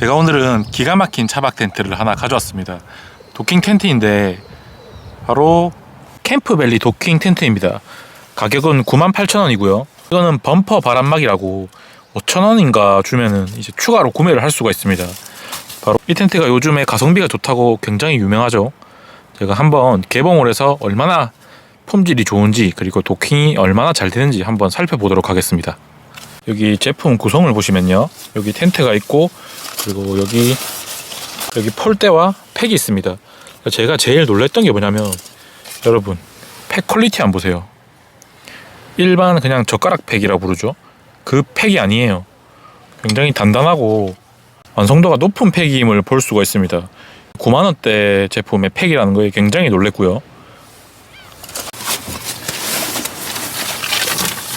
제가 오늘은 기가 막힌 차박 텐트를 하나 가져왔습니다. 도킹 텐트인데 바로 캠프밸리 도킹 텐트입니다. 가격은 98,000원이고요. 이거는 범퍼 바람막이라고 5,000원인가 주면은 이제 추가로 구매를 할 수가 있습니다. 바로 이 텐트가 요즘에 가성비가 좋다고 굉장히 유명하죠. 제가 한번 개봉을 해서 얼마나 품질이 좋은지 그리고 도킹이 얼마나 잘 되는지 한번 살펴보도록 하겠습니다. 여기 제품 구성을 보시면요. 여기 텐트가 있고 그리고 여기 여기 폴대와 팩이 있습니다. 제가 제일 놀랬던 게 뭐냐면 여러분 팩 퀄리티 안 보세요. 일반 그냥 젓가락 팩이라 부르죠. 그 팩이 아니에요. 굉장히 단단하고 완성도가 높은 팩임을 볼 수가 있습니다. 9만 원대 제품의 팩이라는 거에 굉장히 놀랬고요.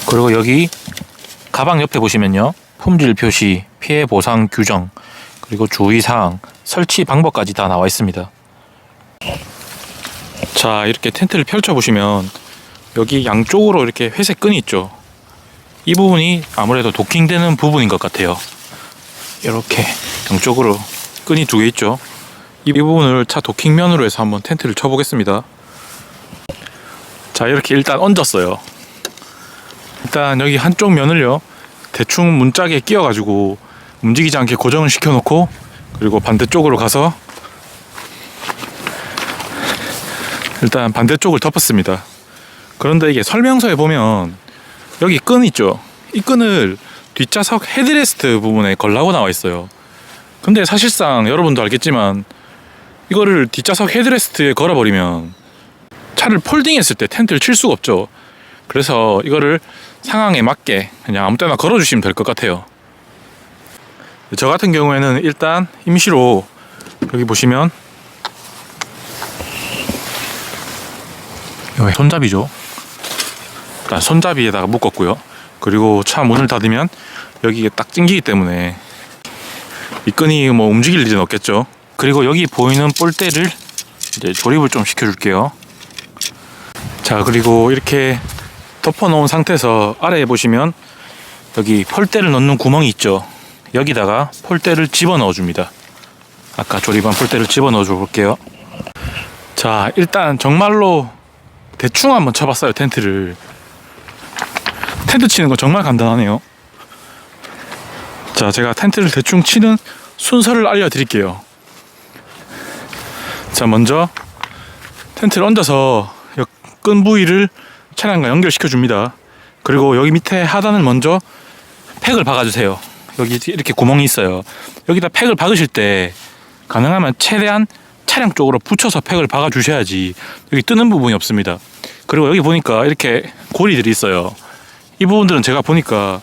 그리고 여기 가방 옆에 보시면요. 품질 표시, 피해 보상 규정, 그리고 주의 사항, 설치 방법까지 다 나와 있습니다. 자, 이렇게 텐트를 펼쳐 보시면 여기 양쪽으로 이렇게 회색 끈이 있죠. 이 부분이 아무래도 도킹되는 부분인 것 같아요. 이렇게 양쪽으로 끈이 두 개 있죠. 이 부분을 차 도킹면으로 해서 한번 텐트를 쳐보겠습니다. 자, 이렇게 일단 얹었어요. 일단 여기 한쪽 면을요 대충 문짝에 끼워 가지고 움직이지 않게 고정을 시켜 놓고 그리고 반대쪽으로 가서 일단 반대쪽을 덮었습니다. 그런데 이게 설명서에 보면 여기 끈 있죠. 이 끈을 뒷좌석 헤드레스트 부분에 걸라고 나와 있어요. 근데 사실상 여러분도 알겠지만 이거를 뒷좌석 헤드레스트에 걸어버리면 차를 폴딩했을 때 텐트를 칠 수가 없죠. 그래서 이거를 상황에 맞게 그냥 아무 때나 걸어주시면 될 것 같아요. 저 같은 경우에는 일단 임시로 여기 보시면 여기 손잡이죠. 일단 손잡이에다가 묶었고요. 그리고 차 문을 닫으면 여기에 딱 찡기기 때문에 이 끈이 뭐 움직일 일은 없겠죠. 그리고 여기 보이는 볼대를 이제 조립을 좀 시켜줄게요. 자 그리고 이렇게 덮어놓은 상태에서 아래에 보시면 여기 폴대를 넣는 구멍이 있죠. 여기다가 폴대를 집어 넣어 줍니다. 아까 조립한 폴대를 집어 넣어 줘 볼게요. 자 일단 정말로 대충 한번 쳐봤어요 텐트를. 텐트 치는 거 정말 간단하네요. 자 제가 텐트를 대충 치는 순서를 알려드릴게요. 자 먼저 텐트를 얹어서 이끈 부위를 차량과 연결시켜 줍니다. 그리고 여기 밑에 하단을 먼저 팩을 박아주세요. 여기 이렇게 구멍이 있어요. 여기다 팩을 박으실 때 가능하면 최대한 차량 쪽으로 붙여서 팩을 박아 주셔야지 여기 뜨는 부분이 없습니다. 그리고 여기 보니까 이렇게 고리들이 있어요. 이 부분들은 제가 보니까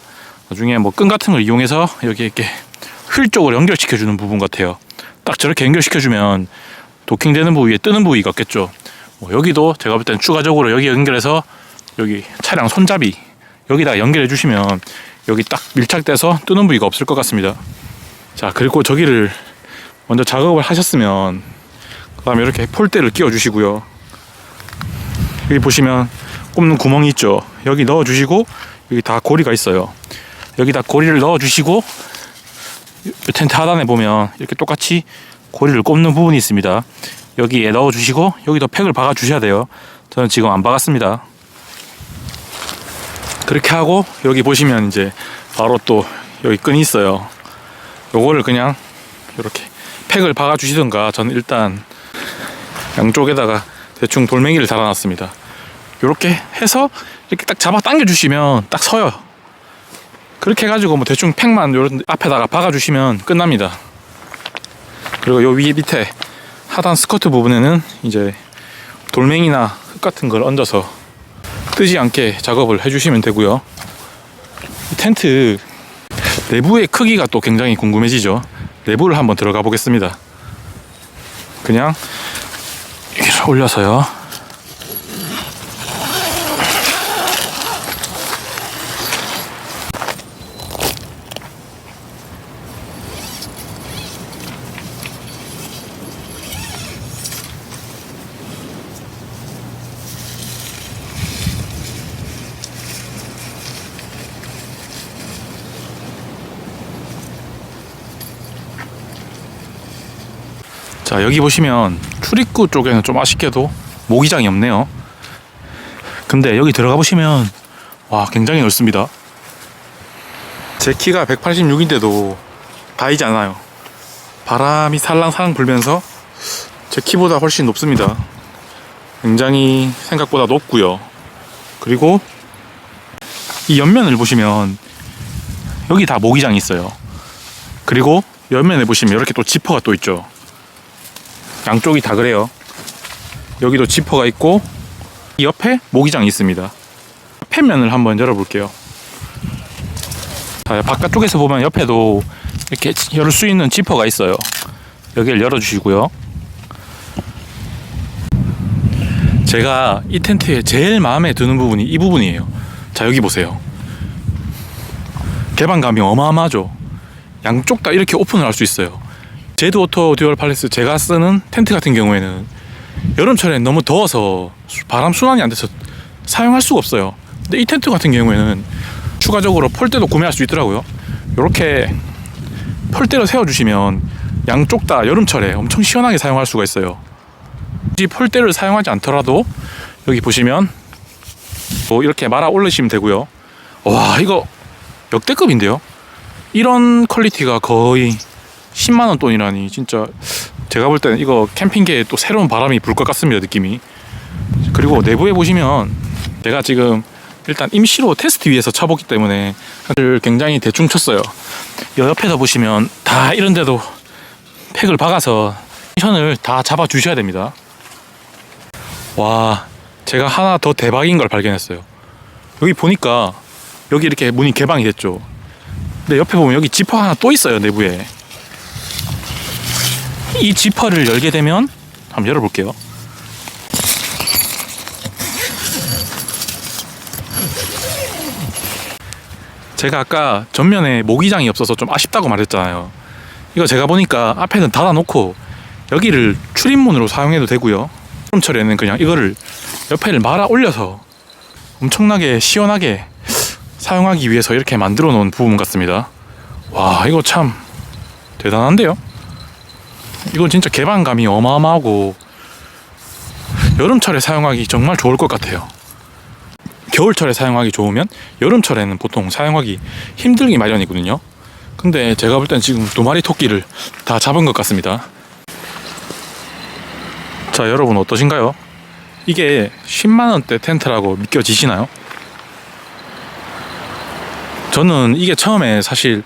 나중에 뭐 끈 같은 걸 이용해서 여기 이렇게 휠 쪽으로 연결시켜 주는 부분 같아요. 딱 저렇게 연결시켜 주면 도킹되는 부위에 뜨는 부위가 없겠죠. 뭐 여기도 제가 볼 땐 추가적으로 여기 연결해서 여기 차량 손잡이 여기다 연결해 주시면 여기 딱 밀착돼서 뜨는 부위가 없을 것 같습니다. 자 그리고 저기를 먼저 작업을 하셨으면 그 다음에 이렇게 폴대를 끼워 주시고요. 여기 보시면 꼽는 구멍이 있죠. 여기 넣어 주시고 여기 다 고리가 있어요. 여기다 고리를 넣어 주시고 텐트 하단에 보면 이렇게 똑같이 고리를 꼽는 부분이 있습니다. 여기에 넣어 주시고 여기도 팩을 박아 주셔야 돼요. 저는 지금 안 박았습니다. 그렇게 하고 여기 보시면 이제 바로 또 여기 끈이 있어요. 요거를 그냥 이렇게 팩을 박아 주시던가 저는 일단 양쪽에다가 대충 돌멩이를 달아놨습니다. 이렇게 해서 이렇게 딱 잡아 당겨 주시면 딱 서요. 그렇게 해가지고 뭐 대충 팩만 요런 앞에다가 박아 주시면 끝납니다. 그리고 요 위에 밑에 하단 스커트 부분에는 이제 돌멩이나 흙 같은 걸 얹어서 뜨지 않게 작업을 해주시면 되고요. 이 텐트 내부의 크기가 또 굉장히 궁금해지죠. 내부를 한번 들어가 보겠습니다. 그냥 올려서요. 자 여기 보시면 출입구 쪽에는 좀 아쉽게도 모기장이 없네요. 근데 여기 들어가 보시면 와 굉장히 넓습니다. 제 키가 186인데도 다이지 않아요. 바람이 살랑살랑 불면서 제 키보다 훨씬 높습니다. 굉장히 생각보다 높고요. 그리고 이 옆면을 보시면 여기 다 모기장이 있어요. 그리고 옆면에 보시면 이렇게 또 지퍼가 또 있죠. 양쪽이 다 그래요. 여기도 지퍼가 있고 이 옆에 모기장이 있습니다. 팬면을 한번 열어볼게요. 자, 바깥쪽에서 보면 옆에도 이렇게 열 수 있는 지퍼가 있어요. 여기를 열어주시고요. 제가 이 텐트에 제일 마음에 드는 부분이 이 부분이에요. 자, 여기 보세요. 개방감이 어마어마하죠. 양쪽 다 이렇게 오픈을 할 수 있어요. 제드 오토 듀얼 팔레스 제가 쓰는 텐트 같은 경우에는 여름철엔 너무 더워서 바람 순환이 안 돼서 사용할 수가 없어요. 근데 이 텐트 같은 경우에는 추가적으로 폴대도 구매할 수 있더라고요. 이렇게 폴대를 세워주시면 양쪽 다 여름철에 엄청 시원하게 사용할 수가 있어요. 굳이 폴대를 사용하지 않더라도 여기 보시면 뭐 이렇게 말아 올리시면 되고요. 와 이거 역대급인데요. 이런 퀄리티가 거의 10만 원 돈이라니 진짜 제가 볼 때는 이거 캠핑계에 또 새로운 바람이 불 것 같습니다 느낌이. 그리고 내부에 보시면 제가 지금 일단 임시로 테스트 위해서 쳐보기 때문에 사실 굉장히 대충 쳤어요. 이 옆에서 보시면 다 이런데도 팩을 박아서 텐션을 다 잡아 주셔야 됩니다. 와, 제가 하나 더 대박인 걸 발견했어요. 여기 보니까 여기 이렇게 문이 개방이 됐죠. 근데 옆에 보면 여기 지퍼 하나 또 있어요 내부에. 이 지퍼를 열게 되면 한번 열어볼게요. 제가 아까 전면에 모기장이 없어서 좀 아쉽다고 말했잖아요. 이거 제가 보니까 앞에는 닫아놓고 여기를 출입문으로 사용해도 되고요. 여름철에는 그냥 이거를 옆에를 말아 올려서 엄청나게 시원하게 사용하기 위해서 이렇게 만들어 놓은 부분 같습니다. 와, 이거 참 대단한데요? 이건 진짜 개방감이 어마어마하고 여름철에 사용하기 정말 좋을 것 같아요. 겨울철에 사용하기 좋으면 여름철에는 보통 사용하기 힘들기 마련이거든요. 근데 제가 볼 땐 지금 두 마리 토끼를 다 잡은 것 같습니다. 자, 여러분 어떠신가요? 이게 10만원대 텐트라고 믿겨지시나요? 저는 이게 처음에 사실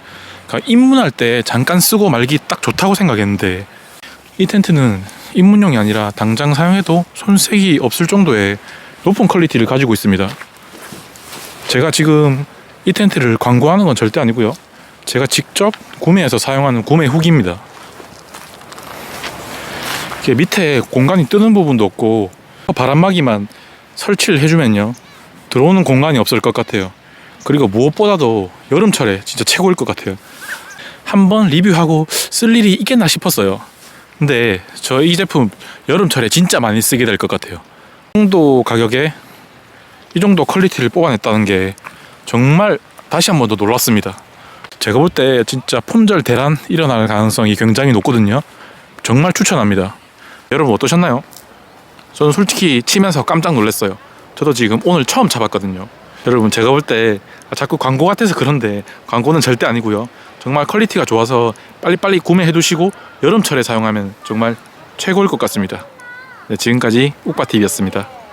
그러니까 입문할 때 잠깐 쓰고 말기 딱 좋다고 생각했는데 이 텐트는 입문용이 아니라 당장 사용해도 손색이 없을 정도의 높은 퀄리티를 가지고 있습니다. 제가 지금 이 텐트를 광고하는 건 절대 아니고요. 제가 직접 구매해서 사용하는 구매 후기입니다. 이게 밑에 공간이 뜨는 부분도 없고 바람막이만 설치를 해주면요 들어오는 공간이 없을 것 같아요. 그리고 무엇보다도 여름철에 진짜 최고일 것 같아요. 한번 리뷰하고 쓸 일이 있겠나 싶었어요. 근데 저 이 제품 여름철에 진짜 많이 쓰게 될 것 같아요. 이 정도 가격에 이 정도 퀄리티를 뽑아냈다는 게 정말 다시 한 번 더 놀랐습니다. 제가 볼 때 진짜 품절 대란 일어날 가능성이 굉장히 높거든요. 정말 추천합니다. 여러분 어떠셨나요? 저는 솔직히 치면서 깜짝 놀랐어요. 저도 지금 오늘 처음 잡았거든요. 여러분 제가 볼 때 자꾸 광고 같아서 그런데 광고는 절대 아니고요. 정말 퀄리티가 좋아서 빨리빨리 구매해 두시고 여름철에 사용하면 정말 최고일 것 같습니다. 네, 지금까지 욱바TV였습니다.